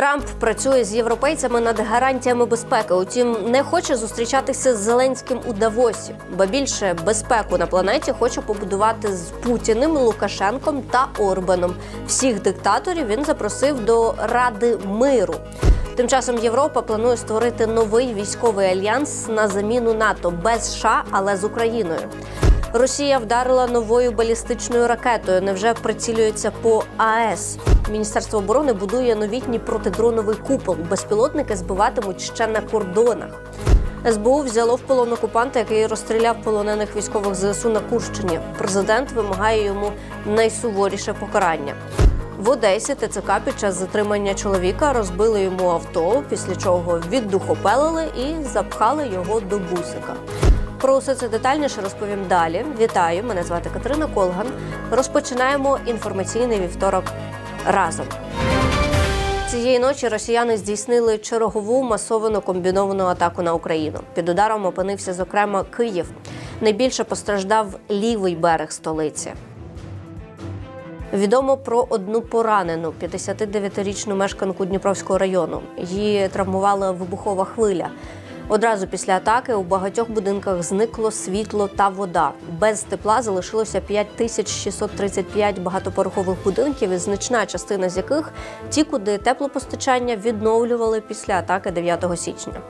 Трамп працює з європейцями над гарантіями безпеки. Утім, не хоче зустрічатися з Зеленським у Давосі, бо більше безпеку на планеті хоче побудувати з Путіним, Лукашенком та Орбаном. Всіх диктаторів він запросив до Ради миру. Тим часом Європа планує створити новий військовий альянс на заміну НАТО без США, але з Україною. Росія вдарила новою балістичною ракетою. Невже прицілюється по АЕС? Міністерство оборони будує новітній протидроновий купол. Безпілотники збиватимуть ще на кордонах. СБУ взяло в полон окупанта, який розстріляв полонених військових ЗСУ на Курщині. Президент вимагає йому найсуворіше покарання. В Одесі ТЦК під час затримання чоловіка розбили йому авто, після чого віддухопелили і запхали його до бусика. Про усе це детальніше розповім далі. Вітаю! Мене звати Катерина Колган. Розпочинаємо інформаційний вівторок разом. Цієї ночі росіяни здійснили чергову масовану комбіновану атаку на Україну. Під ударом опинився, зокрема, Київ. Найбільше постраждав лівий берег столиці. Відомо про одну поранену 59-річну мешканку Дніпровського району. Її травмувала вибухова хвиля. Одразу після атаки у багатьох будинках зникло світло та вода. Без тепла залишилося 5635 багатоповерхових будинків, і значна частина з яких ті, куди теплопостачання відновлювали після атаки 9 січня.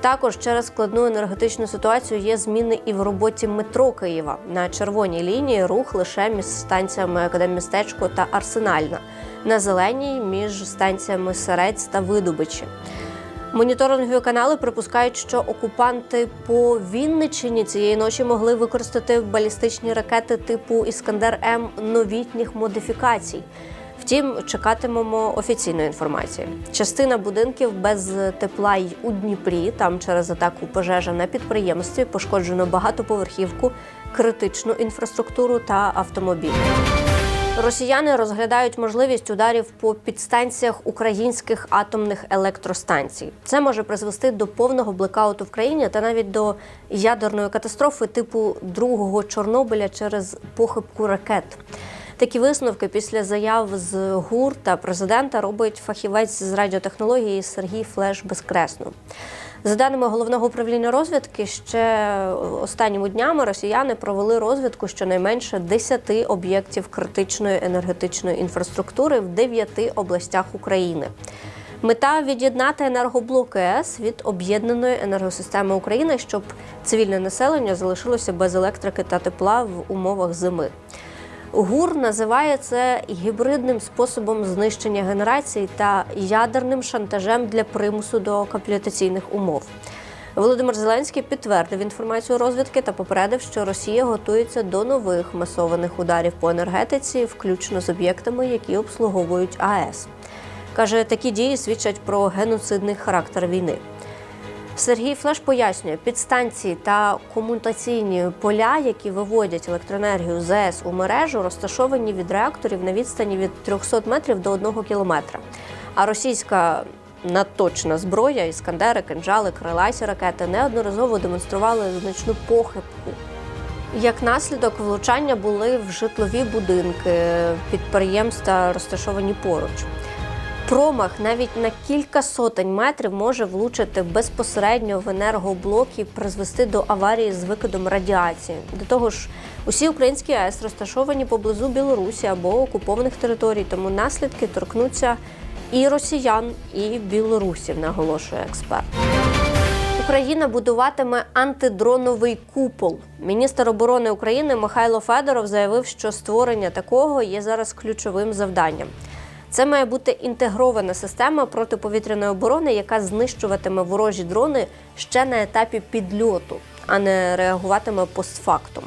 Також через складну енергетичну ситуацію є зміни і в роботі метро Києва. На червоній лінії рух лише між станціями Академмістечко та Арсенальна, на зеленій між станціями Серець та Видобичі. Моніторингові канали припускають, що окупанти по Вінниччині цієї ночі могли використати балістичні ракети типу Іскандер М новітніх модифікацій. Втім, чекатимемо офіційної інформації. Частина будинків без тепла й у Дніпрі. Там через атаку пожежа на підприємстві пошкоджено багатоповерхівку, критичну інфраструктуру та автомобілі. Росіяни розглядають можливість ударів по підстанціях українських атомних електростанцій. Це може призвести до повного блекауту в країні та навіть до ядерної катастрофи типу другого Чорнобиля через похибку ракет. Такі висновки після заяв з ГУР та президента робить фахівець з радіотехнології Сергій Флеш Безкресно. За даними головного управління розвідки, ще останніми днями росіяни провели розвідку щонайменше 10 об'єктів критичної енергетичної інфраструктури в 9 областях України. Мета від'єднати енергоблоки ЕС від об'єднаної енергосистеми України, щоб цивільне населення залишилося без електрики та тепла в умовах зими. ГУР називає це гібридним способом знищення генерацій та ядерним шантажем для примусу до капітуляційних умов. Володимир Зеленський підтвердив інформацію розвідки та попередив, що Росія готується до нових масованих ударів по енергетиці, включно з об'єктами, які обслуговують АЕС. Каже, такі дії свідчать про геноцидний характер війни. Сергій Флеш пояснює, підстанції та комутаційні поля, які виводять електроенергію з АЕС у мережу, розташовані від реакторів на відстані від 300 метрів до 1 кілометра. А російська надточна зброя, іскандери, кинжали, криласі ракети неодноразово демонстрували значну похибку. Як наслідок влучання були в житлові будинки, підприємства розташовані поруч. Промах навіть на кілька сотень метрів може влучити безпосередньо в енергоблок і призвести до аварії з викидом радіації. До того ж, усі українські АЕС розташовані поблизу Білорусі або окупованих територій, тому наслідки торкнуться і росіян, і білорусів, наголошує експерт. Україна будуватиме антидроновий купол. Міністр оборони України Михайло Федоров заявив, що створення такого є зараз ключовим завданням. Це має бути інтегрована система протиповітряної оборони, яка знищуватиме ворожі дрони ще на етапі підльоту, а не реагуватиме постфактум.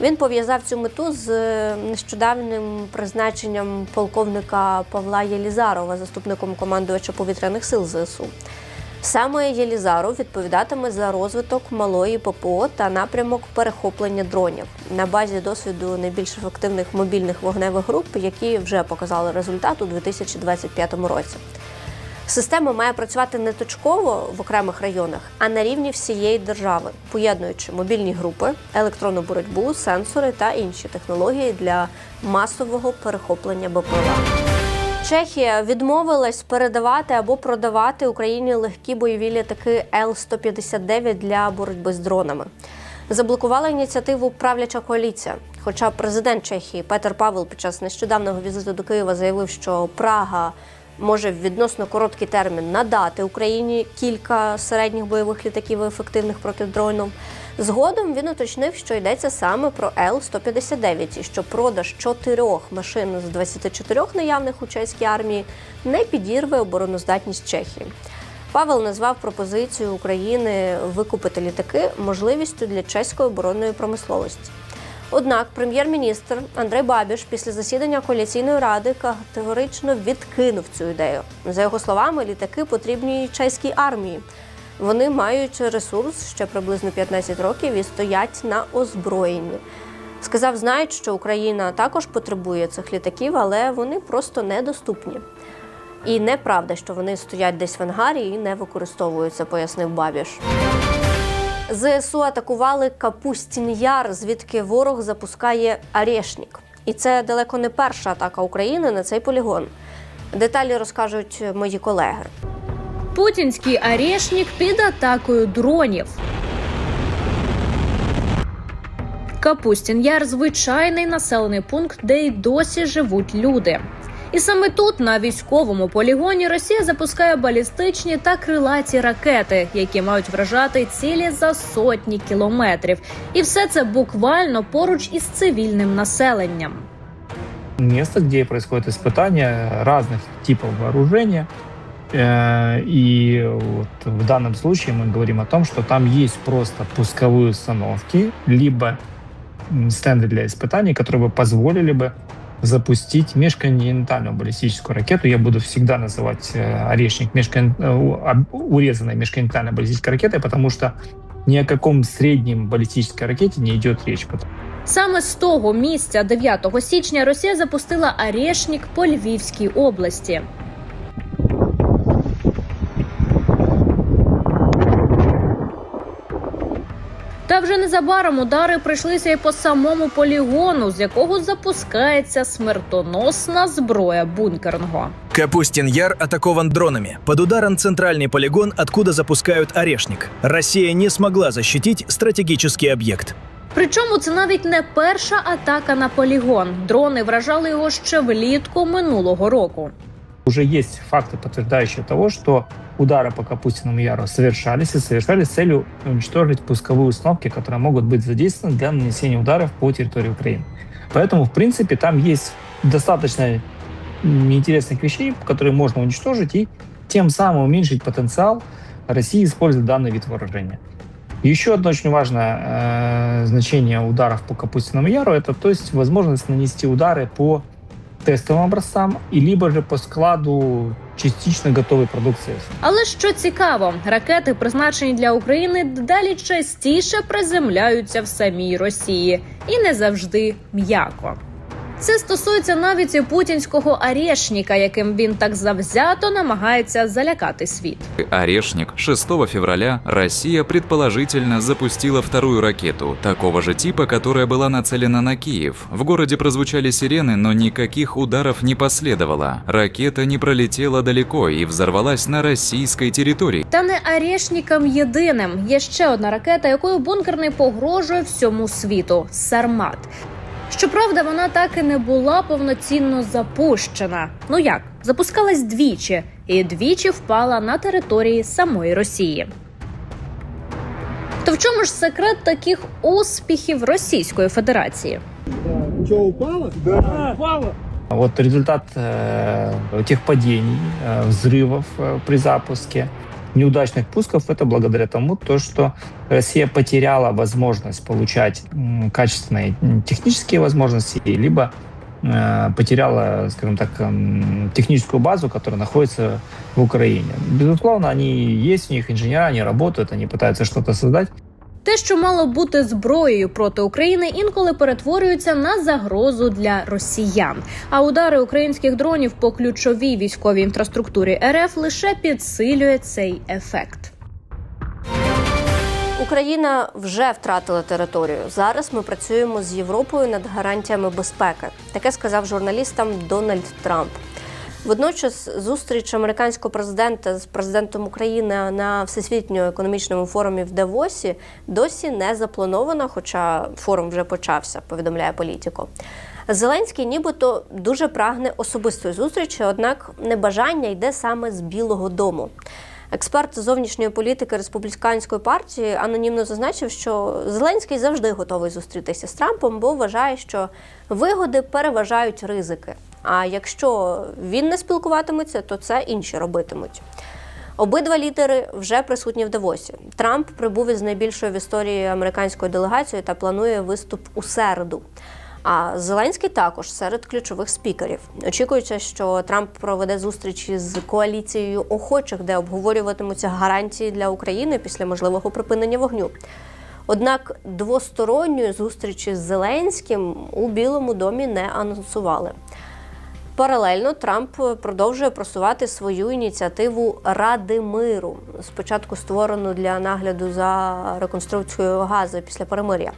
Він пов'язав цю мету з нещодавнім призначенням полковника Павла Єлізарова, заступником командувача повітряних сил ЗСУ. Саме Єлізаров відповідатиме за розвиток малої ППО та напрямок перехоплення дронів на базі досвіду найбільш ефективних мобільних вогневих груп, які вже показали результат у 2025 році. Система має працювати не точково в окремих районах, а на рівні всієї держави, поєднуючи мобільні групи, електронну боротьбу, сенсори та інші технології для масового перехоплення БПЛА. Чехія відмовилась передавати або продавати Україні легкі бойові літаки Л-159 для боротьби з дронами. Заблокувала ініціативу правляча коаліція. Хоча президент Чехії Петер Павел під час нещодавнього візиту до Києва заявив, що Прага може в відносно короткий термін надати Україні кілька середніх бойових літаків ефективних проти дрону. Згодом він уточнив, що йдеться саме про Л-159 і що продаж чотирьох машин з 24 наявних у чеській армії не підірве обороноздатність Чехії. Павел назвав пропозицію України викупити літаки можливістю для чеської оборонної промисловості. Однак прем'єр-міністр Андрей Бабіш після засідання коаліційної ради категорично відкинув цю ідею. За його словами, літаки потрібні чеській армії. Вони мають ресурс ще приблизно 15 років і стоять на озброєнні. Сказав, знають, що Україна також потребує цих літаків, але вони просто недоступні. І неправда, що вони стоять десь в ангарі і не використовуються, пояснив Бабіш. ЗСУ атакували Капустін Яр, звідки ворог запускає Арешнік. І це далеко не перша атака України на цей полігон. Деталі розкажуть мої колеги. Путінський арешнік під атакою дронів. Капустін Яр звичайний населений пункт, де й досі живуть люди. І саме тут, на військовому полігоні, Росія запускає балістичні та крилаті ракети, які мають вражати цілі за сотні кілометрів. І все це буквально поруч із цивільним населенням. место, где происходит испытание разных типов вооружения. Э, И вот в данном случае мы говорим о том, что там есть просто пусковые установки, либо м, стенды для испытаний, которые бы позволили бы запустить межконтинентальную баллистическую ракету. Я буду всегда называть э, орешник межкон- э, у- об- урезанной межконтинентальной баллистической ракетой, потому что ни о каком среднем баллистической ракете не идет речь. Саме з того місця, 9 січня, Росія запустила Арешнік по Львівській області. Вже незабаром удари прийшлися і по самому полігону, з якого запускається смертоносна зброя бункерного. Капустин Яр атакован дронами. Под ударом центральный полигон, откуда запускают орешник. Россия не смогла защитить стратегический объект. Причому це навіть не перша атака на полігон. Дрони вражали його ще влітку минулого року. Уже есть факты, подтверждающие того, что удары по Капустиному Яру совершались и совершались с целью уничтожить пусковые установки, которые могут быть задействованы для нанесения ударов по территории Украины. Поэтому, в принципе, там есть достаточно интересных вещей, которые можно уничтожить и тем самым уменьшить потенциал России использовать данный вид вооружения. Еще одно очень важное э, значение ударов по Капустиному Яру – это то есть возможность нанести удары по тестовым образцам и либо же по складу частично готової продукції. Але що цікаво, ракети, призначені для України, дедалі частіше приземляються в самій Росії і не завжди м'яко. Це стосується навіть і путінського арешніка, яким він так завзято намагається залякати світ. Орешник 6 февраля Россия предположительно запустила вторую ракету такого же типа, которая была нацелена на Киев. В городе прозвучали сирены, но никаких ударов не последовало. Ракета не пролетела далеко и взорвалась на российской территории. Та не арешнікам єдиним. Є ще одна ракета, якою бункерний погрожує всьому світу Сармат. Щоправда, вона так і не була повноцінно запущена. Ну як, запускалась двічі, і двічі впала на території самої Росії. То в чому ж секрет таких успіхів Російської Федерації? А Вот результат э, тех падений, э, взрывов э, при запуске, Неудачных пусков, это благодаря тому, то, что Россия потеряла возможность получать качественные технические возможности, либо э, потеряла, скажем так, техническую базу, которая находится в Украине. Безусловно, они есть у них инженера, они работают, они пытаются что-то создать, Те, що мало бути зброєю проти України, інколи перетворюється на загрозу для росіян. А удари українських дронів по ключовій військовій інфраструктурі РФ лише підсилює цей ефект. Україна вже втратила територію. Зараз ми працюємо з Європою над гарантіями безпеки. Таке сказав журналістам Дональд Трамп. Водночас зустріч американського президента з президентом України на всесвітньому економічному форумі в Давосі досі не запланована, хоча форум вже почався, повідомляє політико. Зеленський нібито дуже прагне особистої зустрічі, однак небажання йде саме з Білого Дому. Експерт зовнішньої політики республіканської партії анонімно зазначив, що Зеленський завжди готовий зустрітися з Трампом, бо вважає, що вигоди переважають ризики. А якщо він не спілкуватиметься, то це інші робитимуть. Обидва лідери вже присутні в Давосі. Трамп прибув із найбільшою в історії американською делегацією та планує виступ у середу. А Зеленський також серед ключових спікерів. Очікується, що Трамп проведе зустрічі з коаліцією охочих, де обговорюватимуться гарантії для України після можливого припинення вогню. Однак двосторонньої зустрічі з Зеленським у Білому домі не анонсували. Паралельно Трамп продовжує просувати свою ініціативу Ради миру, спочатку створену для нагляду за реконструкцією газу після перемир'я.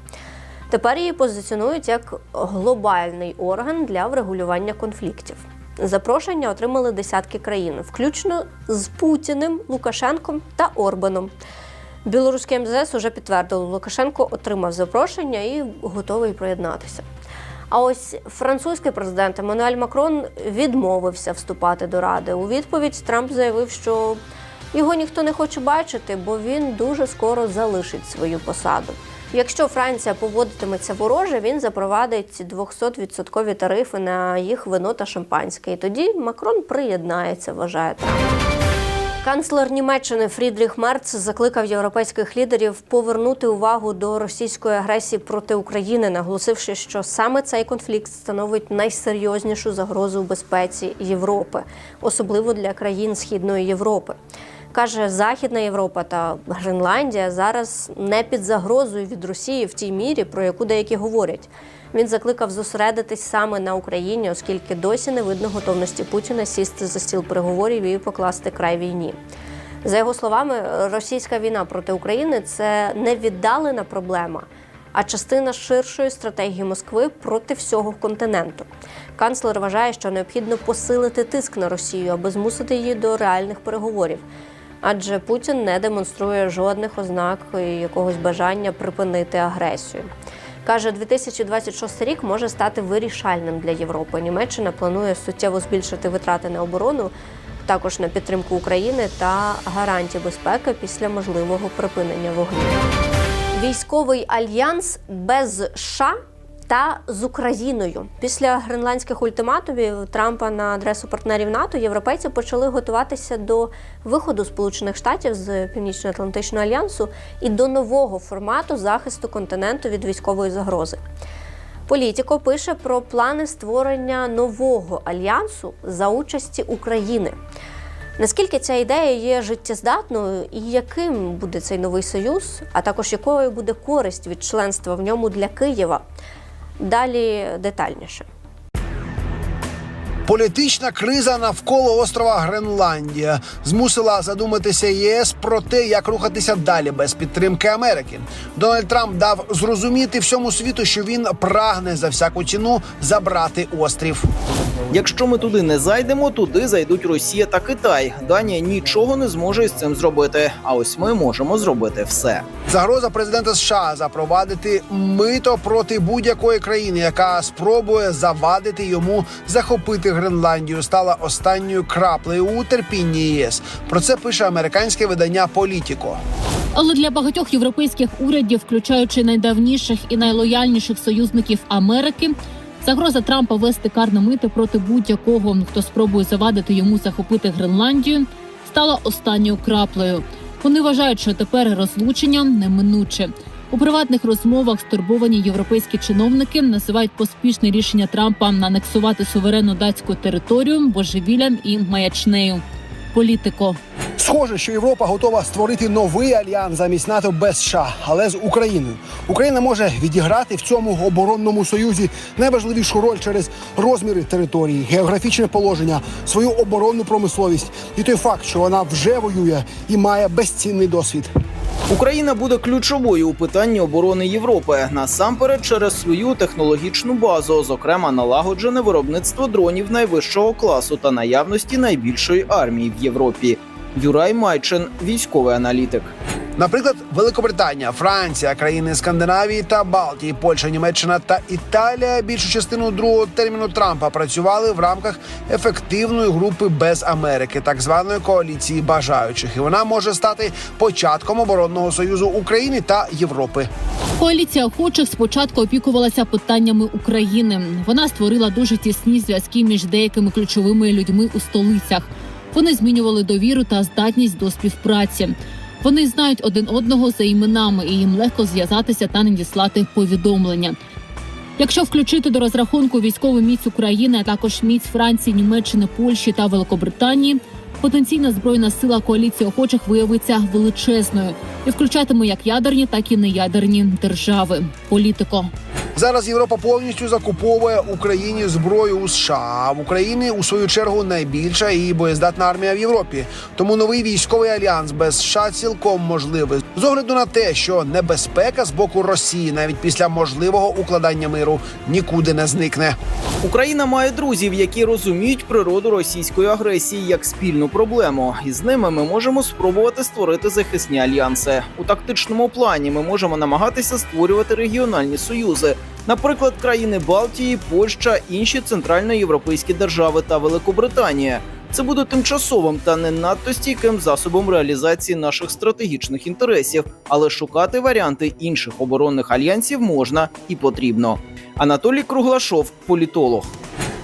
Тепер її позиціонують як глобальний орган для врегулювання конфліктів. Запрошення отримали десятки країн, включно з Путіним, Лукашенком та Орбаном. Білоруське МЗС уже підтвердило, Лукашенко отримав запрошення і готовий приєднатися. А ось французький президент Еммануель Макрон відмовився вступати до ради. У відповідь Трамп заявив, що його ніхто не хоче бачити, бо він дуже скоро залишить свою посаду. Якщо Франція поводитиметься вороже, він запровадить 200% тарифи на їх вино та шампанське. І тоді Макрон приєднається, вважає Трамп. Канцлер Німеччини Фрідріх Мерц закликав європейських лідерів повернути увагу до російської агресії проти України, наголосивши, що саме цей конфлікт становить найсерйознішу загрозу безпеці Європи, особливо для країн Східної Європи. Каже, Західна Європа та Гренландія зараз не під загрозою від Росії в тій мірі, про яку деякі говорять. Він закликав зосередитись саме на Україні, оскільки досі не видно готовності Путіна сісти за стіл переговорів і покласти край війні. За його словами, російська війна проти України це не віддалена проблема, а частина ширшої стратегії Москви проти всього континенту. Канцлер вважає, що необхідно посилити тиск на Росію, аби змусити її до реальних переговорів. Адже Путін не демонструє жодних ознак якогось бажання припинити агресію. Каже, 2026 рік може стати вирішальним для Європи. Німеччина планує суттєво збільшити витрати на оборону, також на підтримку України та гарантії безпеки після можливого припинення вогню. Військовий альянс без США та з Україною після гренландських ультиматумів Трампа на адресу партнерів НАТО європейці почали готуватися до виходу Сполучених Штатів з Північно-Атлантичного альянсу і до нового формату захисту континенту від військової загрози. Політіко пише про плани створення нового альянсу за участі України. Наскільки ця ідея є життєздатною і яким буде цей новий союз, а також якою буде користь від членства в ньому для Києва? Далі детальніше. Політична криза навколо острова Гренландія змусила задуматися ЄС про те, як рухатися далі без підтримки Америки. Дональд Трамп дав зрозуміти всьому світу, що він прагне за всяку ціну забрати острів. Якщо ми туди не зайдемо, туди зайдуть Росія та Китай. Данія нічого не зможе із цим зробити. А ось ми можемо зробити все. Загроза президента США запровадити мито проти будь-якої країни, яка спробує завадити йому захопити Гренландію, стала останньою краплею у терпінні ЄС. Про це пише американське видання Політіко. Але для багатьох європейських урядів, включаючи найдавніших і найлояльніших союзників Америки, загроза Трампа вести карне мито проти будь-якого, хто спробує завадити йому захопити Гренландію, стала останньою краплею. Вони вважають, що тепер розлучення неминуче. У приватних розмовах стурбовані європейські чиновники називають поспішне рішення Трампа анексувати суверенну датську територію божевіллям і маячнею. Політико. Схоже, що Європа готова створити новий альянс замість НАТО без США, але з Україною. Україна може відіграти в цьому оборонному союзі найважливішу роль через розміри території, географічне положення, свою оборонну промисловість і той факт, що вона вже воює і має безцінний досвід. Україна буде ключовою у питанні оборони Європи насамперед через свою технологічну базу, зокрема налагоджене виробництво дронів найвищого класу та наявності найбільшої армії в Європі. Юрай Майчин, військовий аналітик. Наприклад, Великобританія, Франція, країни Скандинавії та Балтії, Польща, Німеччина та Італія більшу частину другого терміну Трампа працювали в рамках ефективної групи без Америки, так званої коаліції бажаючих, і вона може стати початком оборонного союзу України та Європи. Коаліція охочих спочатку опікувалася питаннями України. Вона створила дуже тісні зв'язки між деякими ключовими людьми у столицях. Вони змінювали довіру та здатність до співпраці. Вони знають один одного за іменами, і їм легко зв'язатися та надіслати повідомлення. Якщо включити до розрахунку військову міць України, а також міць Франції, Німеччини, Польщі та Великобританії, потенційна збройна сила коаліції охочих виявиться величезною і включатиме як ядерні, так і неядерні держави. Політико. Зараз Європа повністю закуповує Україні зброю у США. В Україні у свою чергу найбільша і боєздатна армія в Європі. Тому новий військовий альянс без США цілком можливий з огляду на те, що небезпека з боку Росії навіть після можливого укладання миру нікуди не зникне. Україна має друзів, які розуміють природу російської агресії як спільну проблему, і з ними ми можемо спробувати створити захисні альянси. У тактичному плані ми можемо намагатися створювати регіональні союзи, наприклад, країни Балтії, Польща, інші центральноєвропейські держави та Великобританія. Це буде тимчасовим та не надто стійким засобом реалізації наших стратегічних інтересів, але шукати варіанти інших оборонних альянсів можна і потрібно. Анатолій Круглашов, політолог.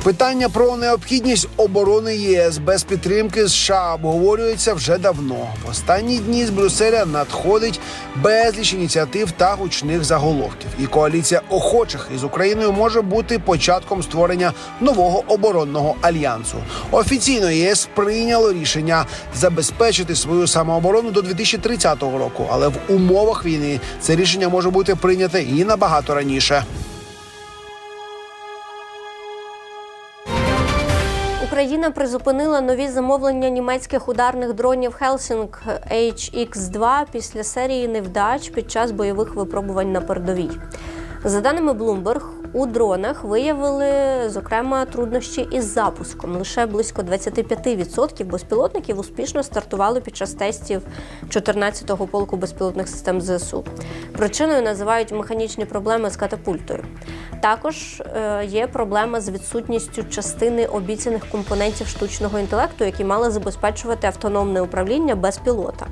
Питання про необхідність оборони ЄС без підтримки США обговорюється вже давно. В останні дні з Брюсселя надходить безліч ініціатив та гучних заголовків. І коаліція охочих із Україною може бути початком створення нового оборонного альянсу. Офіційно ЄС прийняло рішення забезпечити свою самооборону до 2030 року, але в умовах війни це рішення може бути прийняте і набагато раніше. Україна призупинила нові замовлення німецьких ударних дронів Helsing HX-2 після серії невдач під час бойових випробувань на передовій. За даними Bloomberg, у дронах виявили зокрема труднощі із запуском. Лише близько 25% безпілотників успішно стартували під час тестів 14-го полку безпілотних систем ЗСУ. Причиною називають механічні проблеми з катапультою. Також е, є проблема з відсутністю частини обіцяних компонентів штучного інтелекту, які мали забезпечувати автономне управління без пілота.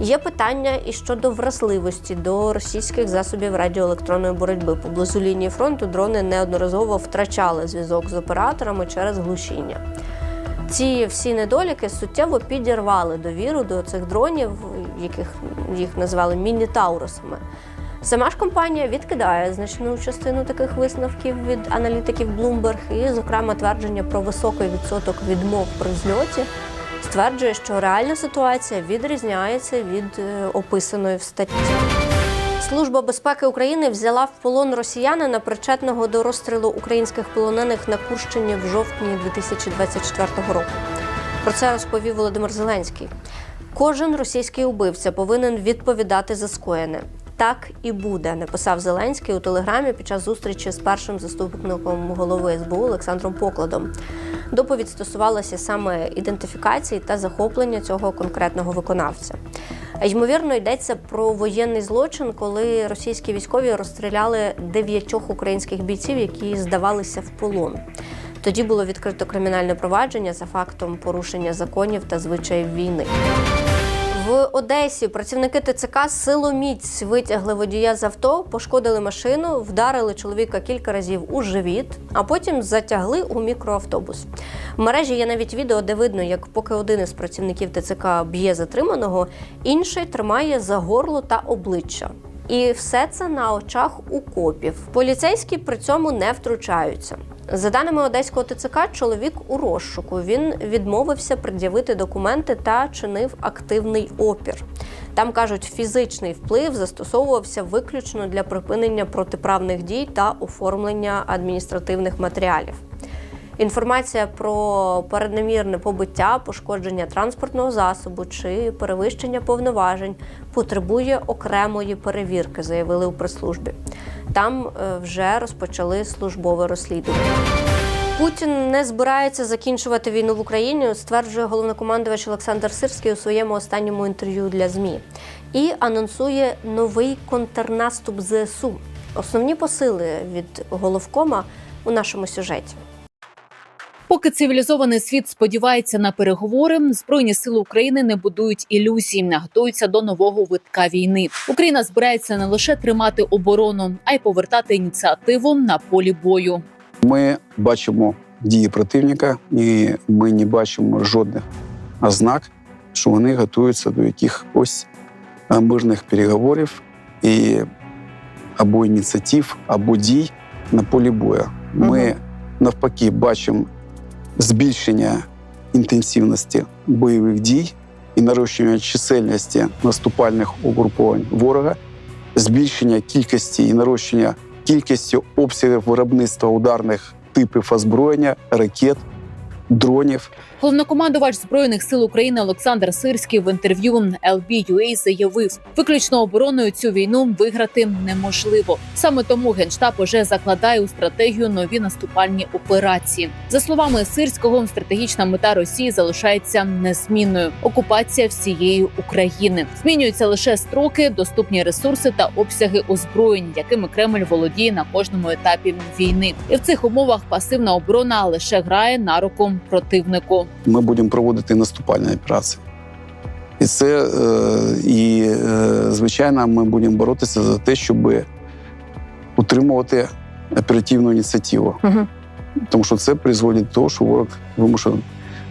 Є питання і щодо вразливості до російських засобів радіоелектронної боротьби. Поблизу лінії фронту дрони неодноразово втрачали зв'язок з операторами через глушіння. Ці всі недоліки суттєво підірвали довіру до цих дронів, яких їх назвали міні-таурусами. Сама ж компанія відкидає значну частину таких висновків від аналітиків Bloomberg і, зокрема, твердження про високий відсоток відмов при зльоті стверджує, що реальна ситуація відрізняється від е, описаної в статті. Служба безпеки України взяла в полон росіянина, причетного до розстрілу українських полонених на Курщині в жовтні 2024 року. Про це розповів Володимир Зеленський. Кожен російський убивця повинен відповідати за скоєне. Так і буде, написав Зеленський у телеграмі під час зустрічі з першим заступником голови СБУ Олександром Покладом. Доповідь стосувалася саме ідентифікації та захоплення цього конкретного виконавця. Ймовірно, йдеться про воєнний злочин, коли російські військові розстріляли дев'ятьох українських бійців, які здавалися в полон. Тоді було відкрито кримінальне провадження за фактом порушення законів та звичаїв війни. В Одесі працівники ТЦК силоміць витягли водія з авто, пошкодили машину, вдарили чоловіка кілька разів у живіт, а потім затягли у мікроавтобус. В мережі є навіть відео, де видно, як поки один із працівників ТЦК б'є затриманого, інший тримає за горло та обличчя. І все це на очах у копів. Поліцейські при цьому не втручаються. За даними одеського ТЦК, чоловік у розшуку. Він відмовився пред'явити документи та чинив активний опір. Там кажуть, фізичний вплив застосовувався виключно для припинення протиправних дій та оформлення адміністративних матеріалів. Інформація про переднамірне побиття, пошкодження транспортного засобу чи перевищення повноважень потребує окремої перевірки, заявили у прес-службі. Там е, вже розпочали службове розслідування. Путін не збирається закінчувати війну в Україні, стверджує головнокомандувач Олександр Сирський у своєму останньому інтерв'ю для ЗМІ і анонсує новий контрнаступ ЗСУ. Основні посили від головкома у нашому сюжеті. Поки цивілізований світ сподівається на переговори, збройні сили України не будують ілюзій, не готуються до нового витка війни. Україна збирається не лише тримати оборону, а й повертати ініціативу на полі бою. Ми бачимо дії противника, і ми не бачимо жодних ознак, що вони готуються до якихось е, мирних переговорів і або ініціатив, або дій на полі бою. Ми навпаки бачимо збільшення інтенсивності бойових дій і нарощення чисельності наступальних угруповань ворога, збільшення кількості і нарощення кількістю обсягів виробництва ударних типів озброєння, ракет, дронів. Головнокомандувач збройних сил України Олександр Сирський в інтерв'ю LB.UA заявив, виключно обороною цю війну виграти неможливо. Саме тому генштаб уже закладає у стратегію нові наступальні операції. За словами Сирського, стратегічна мета Росії залишається незмінною окупація всієї України. Змінюються лише строки, доступні ресурси та обсяги озброєнь, якими Кремль володіє на кожному етапі війни. І в цих умовах пасивна оборона лише грає на руку противнику. Ми будемо проводити наступальні операції. І це е, і е, звичайно, ми будемо боротися за те, щоб утримувати оперативну ініціативу. угу. Тому що це призводить до того, що ворог вимушений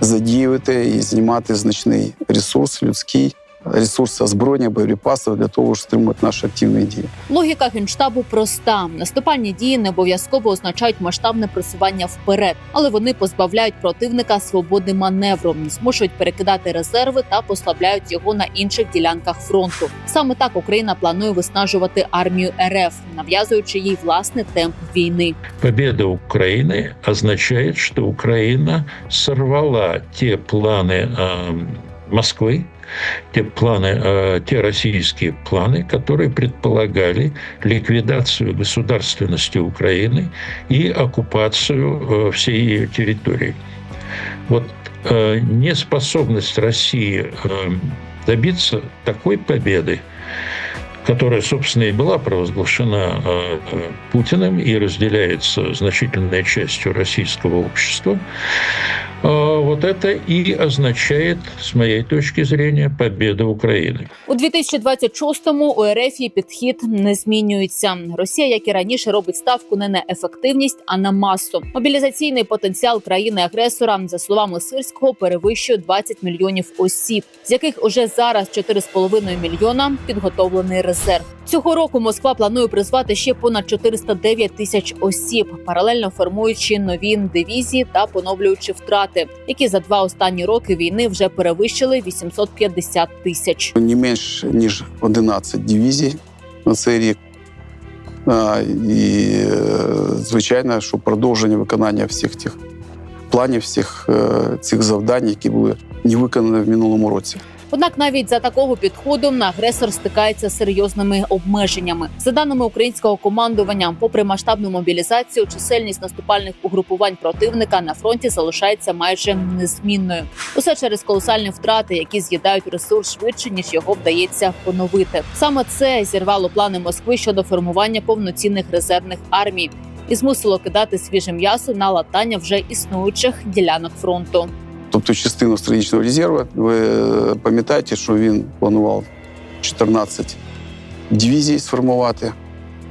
задіювати і знімати значний ресурс людський, ресурси озброєння, боєприпасів для того, щоб стримувати наші активні дії. Логіка генштабу проста: наступальні дії не обов'язково означають масштабне просування вперед, але вони позбавляють противника свободи маневру, змушують перекидати резерви та послабляють його на інших ділянках фронту. Саме так Україна планує виснажувати армію РФ, нав'язуючи їй власний темп війни. Победа Украины означает, что Украина сорвала те планы э, Москвы, те планы, э, те российские планы, которые предполагали ликвидацию государственности Украины и оккупацию э, всей ее территории. Вот э, неспособность России добиться такой победы, которая, собственно, и была провозглашена Путиным и разделяется значительной частью российского общества, вот это и означает, с моей точки зрения, победа Украины. У 2026-му у РФ підхід не змінюється. Росія, як і раніше, робить ставку не на ефективність, а на масу. Мобілізаційний потенціал країни-агресора, за словами Сирського, перевищує 20 мільйонів осіб, з яких уже зараз 4,5 мільйона підготовлений резерв. Цього року Москва планує призвати ще понад 409 тисяч осіб, паралельно формуючи нові дивізії та поновлюючи втрати, які за два останні роки війни вже перевищили 850 тисяч. Не менш ніж 11 дивізій на цей рік. І, е, звичайно, що продовження виконання всіх тих планів, всіх е, цих завдань, які були не виконані в минулому році. Однак навіть за такого підходу агресор стикається з серйозними обмеженнями. За даними українського командування, попри масштабну мобілізацію, чисельність наступальних угрупувань противника на фронті залишається майже незмінною. Усе через колосальні втрати, які з'їдають ресурс швидше ніж його вдається поновити. Саме це зірвало плани Москви щодо формування повноцінних резервних армій і змусило кидати свіже м'ясо на латання вже існуючих ділянок фронту. Тобто частину стратегічного резерву, ви е, пам'ятаєте, що він планував 14 дивізій сформувати,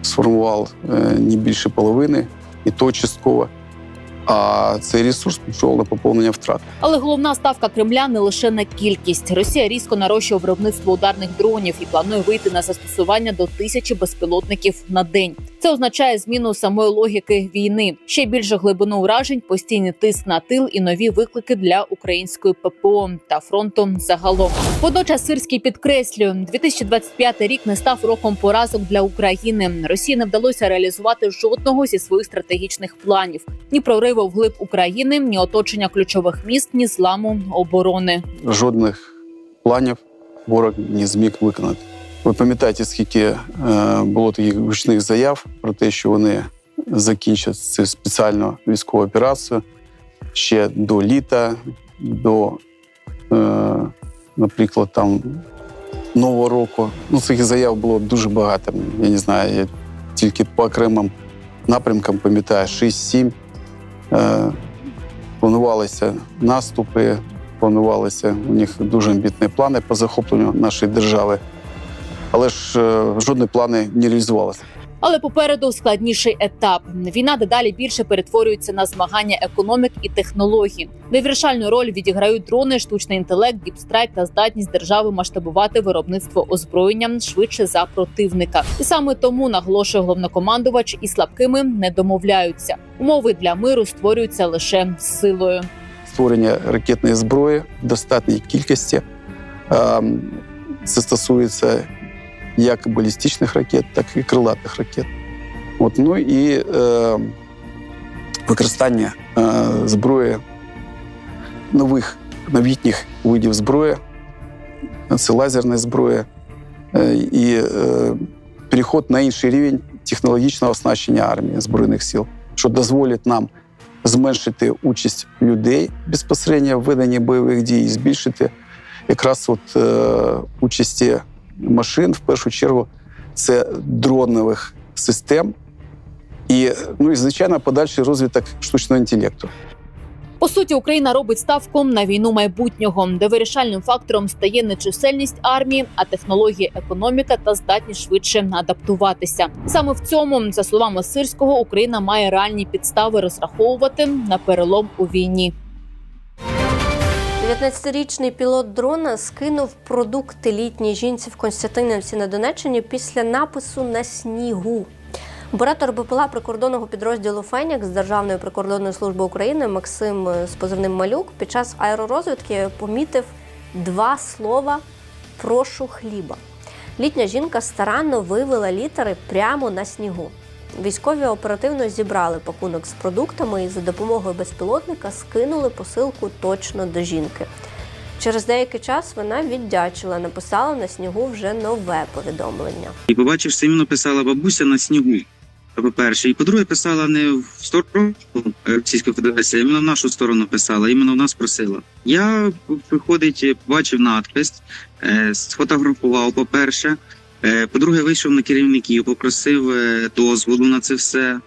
сформував е, не більше половини, і то частково. А цей ресурс пішов на поповнення втрат. Але головна ставка Кремля не лише на кількість. Росія різко нарощує виробництво ударних дронів і планує вийти на застосування до тисячі безпілотників на день. Це означає зміну самої логіки війни, ще більше глибину уражень, постійний тиск на тил і нові виклики для української ППО та фронту загалом. Водночас Сирський підкреслює, 2025 рік не став роком поразок для України. Росії не вдалося реалізувати жодного зі своїх стратегічних планів: ні прориву вглиб України, ні оточення ключових міст, ні зламу оборони. Жодних планів ворог не зміг виконати. Ви пам'ятаєте, скільки е, було таких гучних заяв про те, що вони закінчать цю спеціальну військову операцію ще до літа, до, е, наприклад, там Нового року. Ну, цих заяв було дуже багато. Я не знаю, я тільки по окремим напрямкам пам'ятаю 6-7. Е, планувалися наступи, планувалися у них дуже амбітні плани по захопленню нашої держави. Але ж е, жодні плани не реалізувалися. Але попереду складніший етап. Війна дедалі більше перетворюється на змагання економік і технологій. де роль відіграють дрони, штучний інтелект, діпстрайк та здатність держави масштабувати виробництво озброєння швидше за противника. І саме тому наголошує головнокомандувач і слабкими не домовляються. Умови для миру створюються лише силою. Створення ракетної зброї в достатній кількості. Ем, Це стосується як балістичних ракет, так і крилатих ракет. От, ну і е, використання е, зброї нових новітніх видів зброї, це лазерна зброя, е, і е, переход на інший рівень технологічного оснащення армії Збройних сил, що дозволить нам зменшити участь людей безпосередньо в веденні бойових дій, і збільшити якраз от, е, участі машин, в першу чергу, це дронових систем, і, ну, і звичайно, подальший розвиток штучного інтелекту. По суті, Україна робить ставку на війну майбутнього, де вирішальним фактором стає не чисельність армії, а технології, економіка та здатність швидше адаптуватися. Саме в цьому, за словами Сирського, Україна має реальні підстави розраховувати на перелом у війні. 19-річний пілот дрона скинув продукти літній жінці в Константинівці на Донеччині після напису на снігу. Оператор БПЛА прикордонного підрозділу Фенікс Державної прикордонної служби України Максим е, з позивним Малюк під час аеророзвідки помітив два слова прошу хліба. Літня жінка старанно вивела літери прямо на снігу. Військові оперативно зібрали пакунок з продуктами і за допомогою безпілотника скинули посилку точно до жінки. Через деякий час вона віддячила, написала на снігу вже нове повідомлення. І побачив, що писала бабуся на снігу. По-перше, і по-друге, писала не в сторону Російської Федерації, а іменно в нашу сторону писала, іменно в нас просила. Я виходить, побачив надпис, е, сфотографував, по-перше. Е, По-друге, вийшов на керівників, попросив е, дозволу на це все.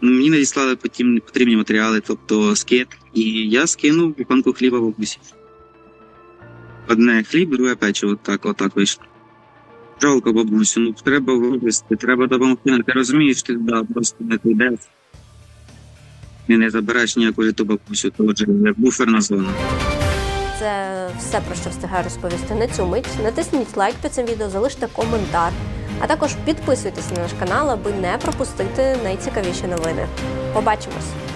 Ну, Мені надіслали потім потрібні матеріали, тобто скид, і я скинув буханку хліба в бабусі. Одне хліб, друге печиво. Так, отак вийшло. Жалко, бабусю, ну треба вивезти, треба допомогти. Ти розумієш, ти да, просто не підеш. І не забереш ніякої ту бабусю, то як буферна зона. Це все про що встигаю розповісти на цю мить. Натисніть лайк під цим відео, залиште коментар, а також підписуйтесь на наш канал, аби не пропустити найцікавіші новини. Побачимось!